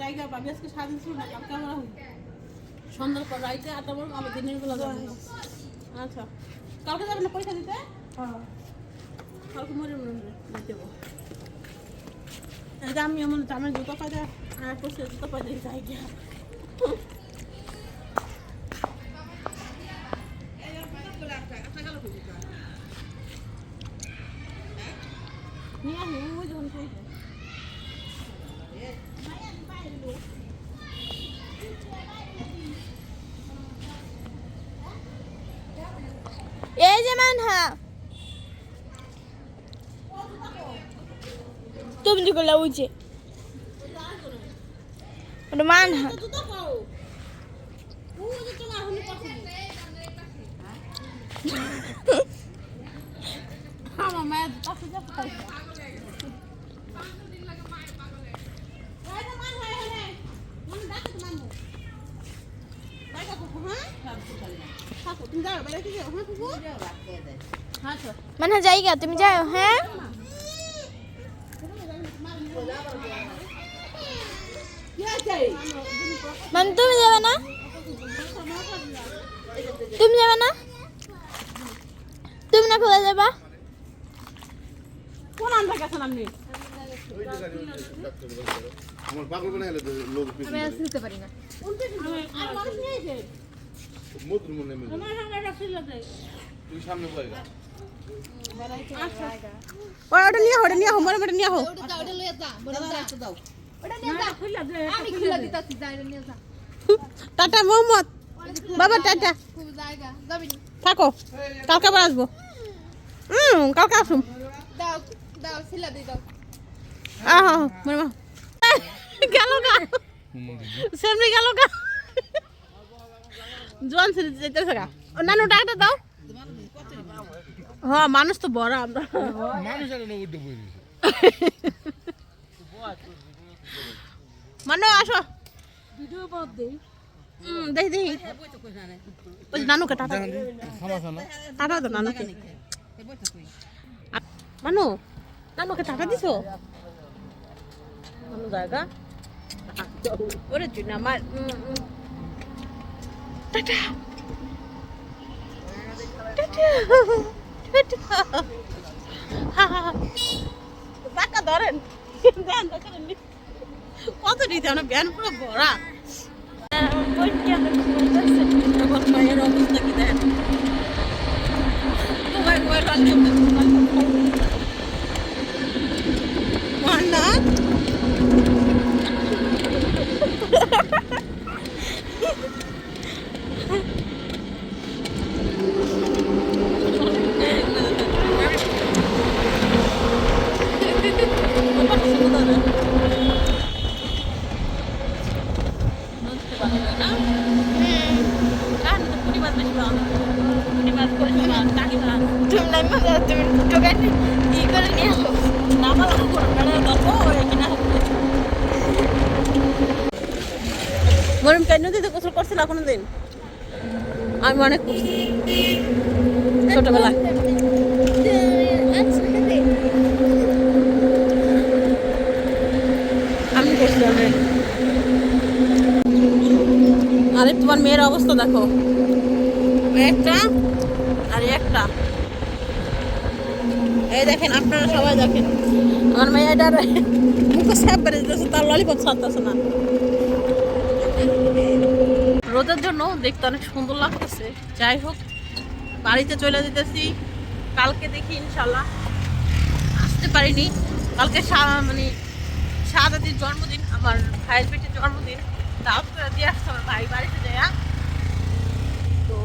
জায়গা ভাবি আজকে সারাদিন ছিল না কালকে আমরা সন্ধ্যার পর রাইতে আটটা বড় আমার দিনের বেলা যাবে। আচ্ছা কালকে যাবেন পরীক্ষা দিতে? কালকে মরে মরে দিতে যে আমি এমন জামের জুতো দেয় আর পড়ছে জুতো পাই দিয়ে যাই গিয়া নিয়ে আসি ওই যখন এই যে মানহা তুমি আমার মায়ের জুতো খুঁজে পাইছে মানহা জায়গা তুমি যাও হ্যাঁ? মানে তুমি যাবে না? তুমি যাবে না? তুমি না কোথায় যাবা? কোন আনতে গেছেন আপনি আমার পাগল বানাই হলো লোক পিছনে আর মানুষ নিয়েছে মধুর মনে মেলে তুই সামনে বয় গা ওই ওটা নিয়ে ওটা নিয়ে হো মরে মরে নিয়ে হো আমি খুলে দিতাছি যাইরে নিয়ে যা টাটা মোহাম্মদ বাবা টাটা? থাকো কালকে আবার আসব হুম কালকে আসুন দাও দাও ছিলা দি দাও আহ মরে গেল গা সেমনি গেল গা জোয়ান ছেড়ে যেতেছে গা নানু টাকাটা দাও। হ্যাঁ মানুষ তো বড় আমরা। মানে আসো। ওই নানুকে টাটা টাটা তো নানুকে মানু, নানুকে টাটা দিছো? মানু জায়গা। টাটা। টাকা ধরেন দেখেন। কত দিতে আমরা ব্যান পুরো ভরা মায়ের অবস্থা কি দেন তোমার মায়ের রাজ্য মার না তুমি টোকাই ই করে নিয়ে আসো মরম কেন নদীতে গোসল করছিল কোনো দিন আমি অনেক করছি ছোটবেলায়। আমি করছি already। আরে তোমার মেয়ের অবস্থা দেখো। একটা আর একটা এই দেখেন, আপনারা সবাই দেখেন। আমার মেয়েটার মুখে স্যাপ বেড়ে দিতেছে, তার ললিপপ ছাড়তেছে না। রোদের জন্য দেখতে অনেক সুন্দর লাগতেছে। যাই হোক, বাড়িতে চলে যেতেছি। কালকে দেখি ইনশাল্লাহ আসতে পারিনি। কালকে মানে শাহাদাদির জন্মদিন, আমার ভাইয়ের পেটের জন্মদিন। দাওয়াত করে দিয়ে আসছে আমার ভাই, বাড়িতে যায়। তো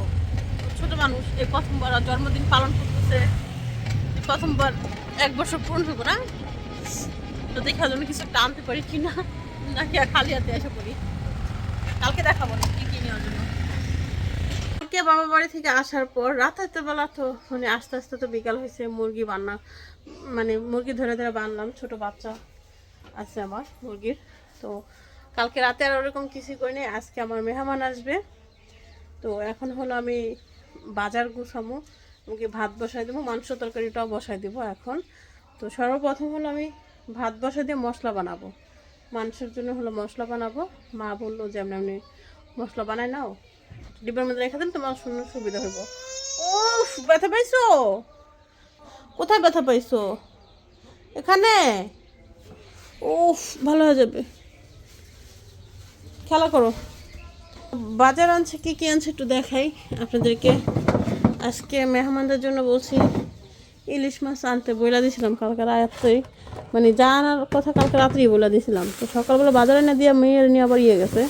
ছোট মানুষ এই প্রথমবার জন্মদিন পালন করতেছে। প্রথমবার এক বছর পূর্ণ হব না? তো দেখার জন্য কিছু একটা আনতে পারি কি না নাকি আর খালি হাতে এসে পড়ি। কালকে দেখাবো না কি কি নেওয়ার জন্য। কালকে বাবা বাড়ি থেকে আসার পর রাতের বেলা তো মানে আস্তে আস্তে তো বিকাল হয়েছে, মুরগি বান্না মানে মুরগি ধরে ধরে বানলাম, ছোট বাচ্চা আছে আমার মুরগির। তো কালকে রাতে আর ওরকম কিছু করিনি আজকে আমার মেহমান আসবে। তো এখন হলো আমি বাজার গুছামো। আমাকে ভাত বসাই দেবো, মাংস তরকারিটাও বসাই দেবো এখন। তো সর্বপ্রথম হলো আমি ভাত বসাই দিয়ে মশলা বানাবো। মাংসের জন্য হলো মশলা বানাবো। মা বলল যে, এমনি এমনি মশলা বানাই নাও। ডিব্বার মধ্যে রেখে দিন, তোমার শুনে সুবিধা হইব। ও ব্যথা পাইছো? কোথায় ব্যথা পাইছো? এখানে? উফ, ভালো হয়ে যাবে। খেলা করো। বাজার আনছে, কি কি আনছে একটু দেখাই আপনাদেরকে। আজকে মেহমানদের জন্য বলছি ইলিশ মাছ আনতে বইলা দিয়েছিলাম কালকে রাত্রে মানে যা আনার কথা কালকে রাত্রেই বলে দিয়েছিলাম তো সকালবেলা বাজারে না দিয়ে মেয়ের নিয়ে আবার ইয়ে গেছে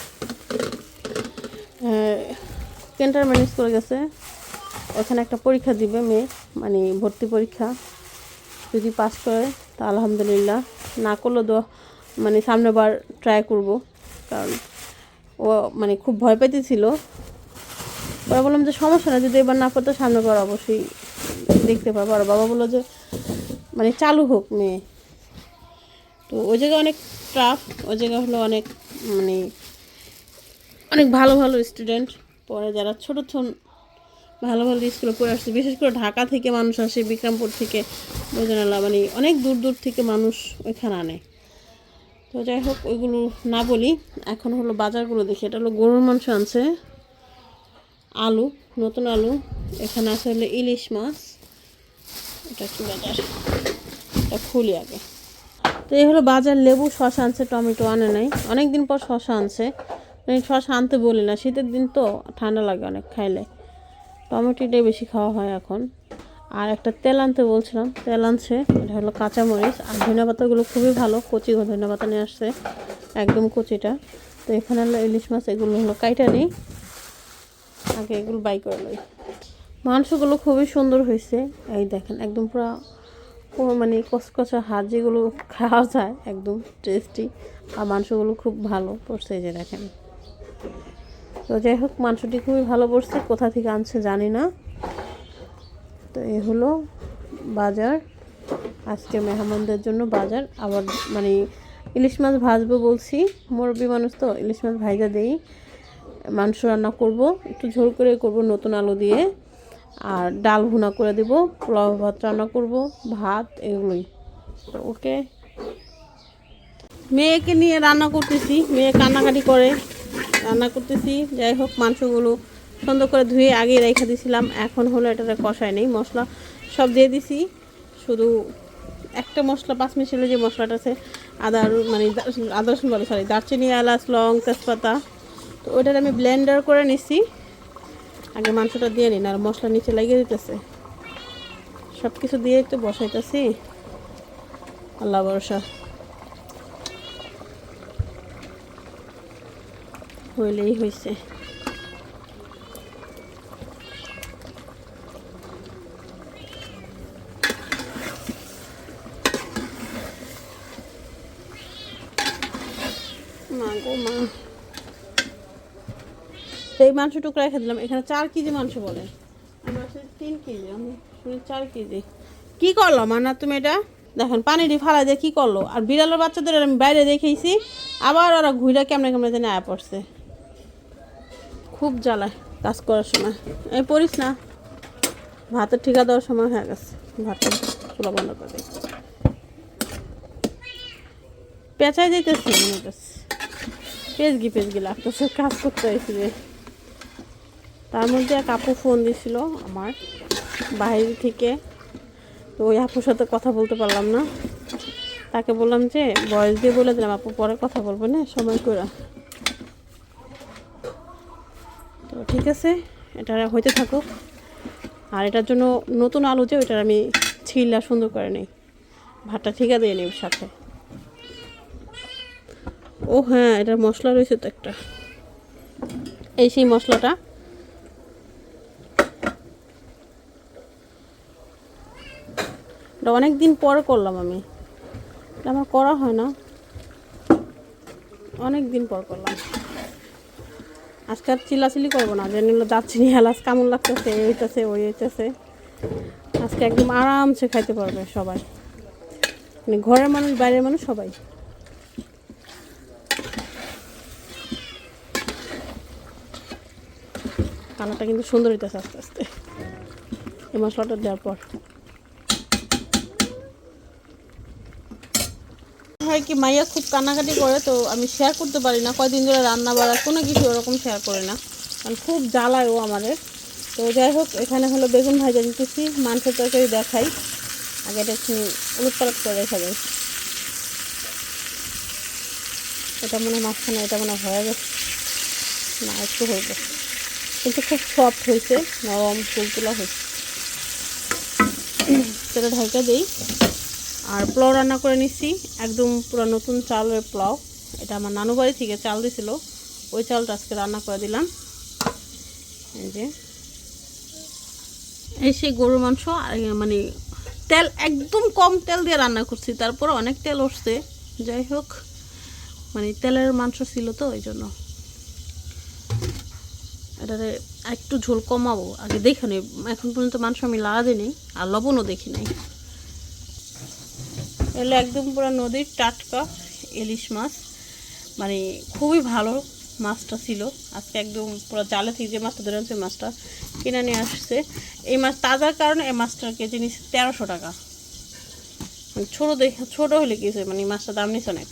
কেন্টার ম্যানেজ করে গেছে। ওখানে একটা পরীক্ষা দিবে মেয়ে মানে ভর্তি পরীক্ষা। যদি পাস করে, তা আলহামদুলিল্লাহ। না করলেও তো মানে সামনে বার ট্রাই করব, কারণ ও মানে খুব ভয় পেতেছিল। পরে বললাম যে সমস্যা না যদি এবার না পড়তো সামনে বার অবশ্যই দেখতে পাবো। আর বাবা বলল যে মানে চালু হোক মেয়ে। তো ওই জায়গায় অনেক টাফ ওই জায়গা হলো অনেক মানে অনেক ভালো ভালো স্টুডেন্ট পরে যারা ছোটো ছোট ভালো ভালো স্কুলে পড়ে আসছে, বিশেষ করে ঢাকা থেকে মানুষ আসে, বিক্রমপুর থেকে বোঝানালা মানে অনেক দূর দূর থেকে মানুষ ওইখানে আনে। তো যাই হোক, ওইগুলো না বলি, এখন হলো বাজারগুলো দেখি, এটা হলো গরুর মাংস আনছে। আলু, নতুন আলু। এখানে আছে হলো ইলিশ মাছ। এটা কি বাজার? এটা খুলি আগে। তো এই হলো বাজার লেবু, শশা আনছে, টমেটো আনে নাই। অনেক দিন পর শশা আনছে। মানে শশা আনতে বলি না, শীতের দিন তো ঠান্ডা লাগে অনেক খাইলে। টমেটোটাই বেশি খাওয়া হয় এখন। আর একটা তেল আনতে বলছিলাম, তেল আনছে, এটা হলো কাঁচামরিচ। আর ধনিয়া পাতাগুলো খুবই ভালো, কচি ধনিয়া পাতা নিয়ে আসছে, একদম কচিটা। তো এখানে হলো ইলিশ মাছ, এগুলো হলো কাইটা নেই। আগে এগুলো বাই করে লই মাংসগুলো খুবই সুন্দর হয়েছে। এই দেখেন, একদম পুরো মানে কচকচা হাত যেগুলো খাওয়া যায়, একদম টেস্টি আর মাংসগুলো খুব ভালো পড়ছে যে দেখেন। তো যাই হোক, মাংসটি খুবই ভালো পড়ছে, কোথা থেকে আনছে জানি না। তো এ হলো বাজার। আজকে মেহমানদের জন্য বাজার। আবার মানে ইলিশ মাছ ভাজবো বলছি, মুরব্বী মানুষ তো, ইলিশ মাছ ভাইজা দেই। মাংস রান্না করব, একটু ঝোল করে করব নতুন আলু দিয়ে। আর ডাল ভুনা করে দেব, পোলাও ভাত রান্না করব, ভাত এগুলোই। ওকে? মেয়েকে নিয়ে রান্না করতেছি, মেয়ে কান্নাকাটি করে, রান্না করতেছি। যাই হোক, মাংসগুলো সুন্দর করে ধুয়ে আগে রেখে দিয়েছিলাম এখন হলো এটাতে কষায় নেই। মশলা সব দিয়ে দিছি, শুধু একটা মশলা, পাঁচ মিশালে যে মশলাটা আছে, আদা মানে আদা রসুন বলে সরি দারচিনি, এলাচ, লং তেজপাতা তো ওইটার আমি ব্লেন্ডার করে নিছি। আগে মাংসটা দিয়ে নিন, আর মশলা নিচে লাগিয়ে দিতেছে। সব কিছু দিয়ে একটু বসাইতেছি। আল্লাহ ভরসা। হইলেই হয়েছে মা গো মা তো এই মাংস টুকরা রেখে দিলাম। এখানে চার কেজি মাংস বলে। তিন কেজি, আমি চার কেজি। কি করল মানা তুমি এটা? দেখেন, পানিটি ফালা দিয়ে কি করল? আর বিড়ালের বাচ্চাদের আমি বাইরে দেখেছি আবার ওরা ঘুরে কেমনে কেমনে জানি আয়া পড়ছে। খুব জ্বালায় কাজ করার সময়। এই পড়িস না। ভাতের ঠিকা দেওয়ার সময় হয়ে গেছে। ভাতটা চুলা বন্ধ করে দিই পেঁচাই হইতেছে পেজগি পেজগি লাগতেছে, কাজ করতে হয়েছে তার মধ্যে এক আপু ফোন দিছিল আমার বাইরে থেকে। তো ওই আপুর সাথে কথা বলতে পারলাম না। তাকে বললাম যে, বয়স দিয়ে বলে দিলাম, আপু পরে কথা বলব না, সময় করে তো ঠিক আছে, এটা হইতে থাকুক। আর এটার জন্য নতুন আলু যে, ওইটার আমি ছিলা সুন্দর করে নেই। ভাতটা ঠিকা দিয়ে নিই সাথে। ও হ্যাঁ এটার মশলা রয়েছে তো একটা। এই সেই মশলাটা এটা অনেক দিন পরে করলাম আমি। এটা আমার করা হয় না। অনেক দিন পর করলাম। আজকে আর চিলাচিলি করব না যে নিল যাচ্ছি নি। হেলাস কেমন লাগতেছে, এই হইতেছে, ওই হইতেছে। আজকে একদম আরামসে খাইতে পারবে সবাই। মানে ঘরের মানুষ, বাইরের মানুষ সবাই। কানাটা কিন্তু সুন্দর হইতেছে আস্তে আস্তে। এই মশলাটা দেওয়ার পর। হয় কি মাইয়া খুব কান্নাকাটি করে, তো আমি শেয়ার করতে পারি না। কয়দিন ধরে রান্না বাড়া, কোনো কিছু ওরকম শেয়ার করে না। কারণ খুব জ্বালায় ও আমাদের। তো যাই হোক, এখানে হলো বেগুন ভাজা দিতেছি, মাংসের তরকারি দেখাই। আগে এটা একটু উলট পালট করে দেখা যায় এটা মনে মাঝখানে, এটা মনে হয় গেছে। না, একটু হইব। কিন্তু খুব সফট হয়েছে নরম তুলতুলা হয়েছে সেটা ঢাকা দিই। আর পোলাও রান্না করে নিচ্ছি একদম পুরো নতুন চালের পোলাও। এটা আমার নানু বাড়ি থেকে চাল দিছিল। ওই চালটা আজকে রান্না করে দিলাম। এই যে। এই সেই গরুর মাংস মানে তেল, একদম কম তেল দিয়ে রান্না করছি। তারপর অনেক তেল উঠছে। যাই হোক মানে তেলের মাংস ছিল তো, ওই জন্য। এটারে একটু ঝোল কমাবো। আগে দেখে নিই। এখন পর্যন্ত মাংস আমি লাগা দিইনি, আর লবণও দেখি নাই। এগুলো একদম পুরো নদীর টাটকা ইলিশ মাছ। মানে খুবই ভালো মাছটা ছিল। আজকে একদম পুরো জালে থেকে যে মাছটা ধরে আনছে, মাছটা কিনে নিয়ে আসছে। এই মাছ তাজার কারণে এই মাছটার কেজি নিচ্ছে তেরোশো টাকা। মানে ছোটো দেখ, ছোটো হলে কিছু মানে এই মাছটা দাম নিচ্ছে অনেক।